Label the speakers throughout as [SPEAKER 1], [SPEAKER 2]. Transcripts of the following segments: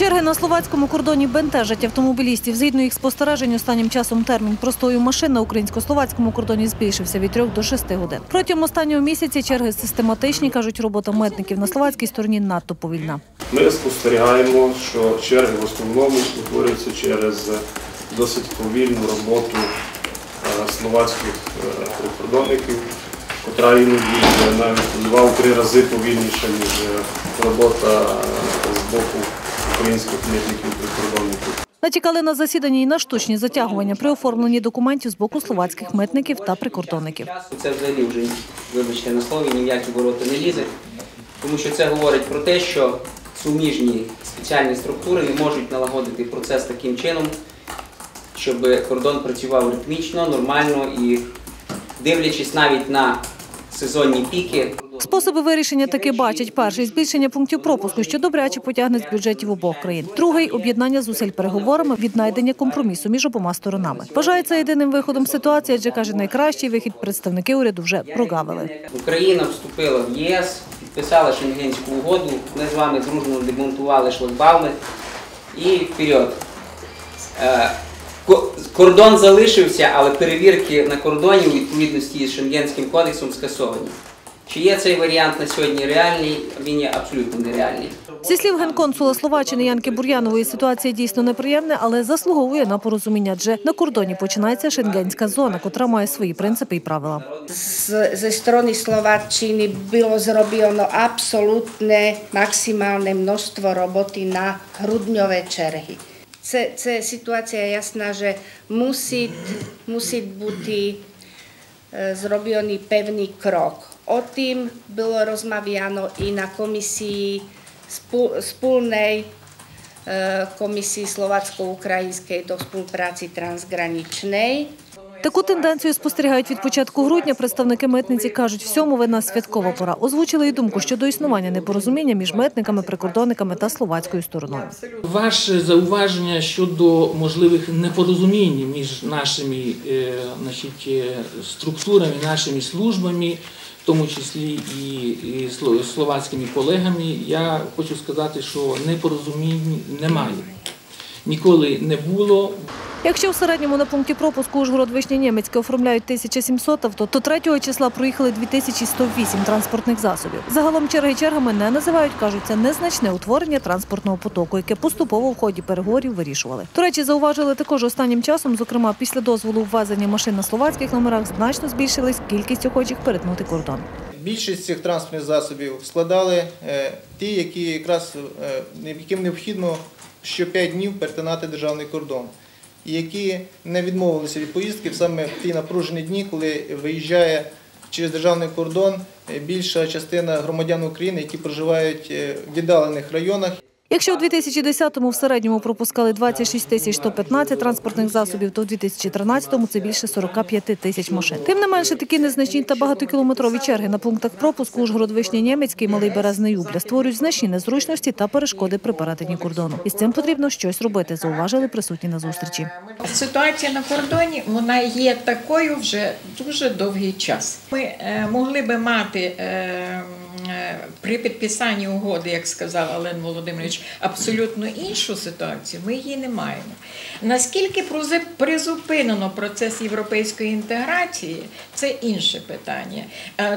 [SPEAKER 1] Черги на словацькому кордоні бентежать автомобілістів. Згідно їх спостережень, останнім часом термін простою машин на українсько-словацькому кордоні збільшився від 3 до 6 годин. Протягом останнього місяця черги систематичні, кажуть, робота митників на словацькій стороні надто повільна.
[SPEAKER 2] Ми спостерігаємо, що черги в основному утворюються через досить повільну роботу е, словацьких е, прикордонників, котра іноді навіть у два-три рази повільніша, ніж е, робота е, з боку українських митників прикордонників.
[SPEAKER 1] Натякали на засіданні і на штучні затягування при оформленні документів з боку словацьких митників та прикордонників.
[SPEAKER 3] Це взагалі вже, вибачте на слові, ні в які ворота не лізе, тому що це говорить про те, що суміжні спеціальні структури не можуть налагодити процес таким чином, щоб кордон працював ритмічно, нормально і дивлячись навіть на сезонні піки.
[SPEAKER 1] Способи вирішення таки бачать. Перший збільшення пунктів пропуску, що добряче потягне з бюджетів обох країн. Другий об'єднання зусиль переговорами, віднайдення компромісу між обома сторонами. Вважається єдиним виходом ситуації, адже каже, найкращий вихід представники уряду вже прогавили.
[SPEAKER 3] Україна вступила в ЄС, підписала Шенгенську угоду. Ми з вами дружно демонтували шлагбауми і вперед. Е, Кордон залишився, але перевірки на кордоні у відповідності з Шенгенським кодексом скасовані. Чи є цей варіант на сьогодні реальний? Він є абсолютно нереальний.
[SPEAKER 1] Зі слів генконсула Словаччини Янки Бур'янової, ситуація дійсно неприємна, але заслуговує на порозуміння. Адже на кордоні починається шенгенська зона, котра має свої принципи і правила.
[SPEAKER 4] ze strany Slováčiny bylo zrobieno absolútne maximálne množstvo roboty na hrudňové čerhy. Це, це ситуація ясна, že musí, musí бути E, zrobiony pevný krok. O tým bylo rozmawiano i na komisji wspólnej e, Komisji Słowacko-Ukraińskiej do Współpracy Transgranicznej.
[SPEAKER 1] Таку тенденцію спостерігають від початку грудня. Представники митниці кажуть, всьому вина святкова пора. Озвучили й думку щодо існування непорозуміння між митниками, прикордонниками та словацькою стороною.
[SPEAKER 5] Ваше зауваження щодо можливих непорозумінь між нашими е, значить, е, структурами, нашими службами, в тому числі і, і словацькими колегами, я хочу сказати, що непорозумінь немає. Ніколи не було.
[SPEAKER 1] Якщо в середньому на пункті пропуску Ужгород Вишня Німецьке оформляють 1700 авто, то 3 числа проїхали 2108 транспортних засобів. Загалом черги чергами не називають, кажуть, це незначне утворення транспортного потоку, яке поступово в ході переговорів вирішували. До речі, зауважили також останнім часом, зокрема після дозволу ввезення машин на словацьких номерах, значно збільшилась кількість охочих перетнути кордон.
[SPEAKER 6] Більшість цих транспортних засобів складали е, ті, які якраз е, яким необхідно що 5 днів перетинати державний кордон, які не відмовилися від поїздки саме в ті напружені дні, коли виїжджає через державний кордон е, більша частина громадян України, які проживають е, в віддалених районах.
[SPEAKER 1] Якщо у 2010-му в середньому пропускали 26 тисяч 115 транспортних засобів, то в 2013-му це більше 45 тисяч машин. Тим не менше, такі незначні та багатокілометрові черги на пунктах пропуску Ужгород Вишня Німецький, Малий Березний Юбля створюють значні незручності та перешкоди при перетині кордону. І з цим потрібно щось робити, зауважили присутні на зустрічі.
[SPEAKER 7] Ситуація на кордоні вона є такою вже дуже довгий час. Ми е, могли би мати е, е, при підписанні угоди, як сказав Олен Володимирович, абсолютно іншу ситуацію. Ми її не маємо. Наскільки призупинено процес європейської інтеграції, це інше питання.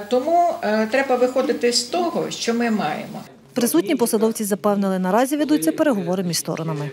[SPEAKER 7] Тому треба виходити з того, що ми маємо.
[SPEAKER 1] Присутні посадовці запевнили, наразі ведуться переговори між сторонами.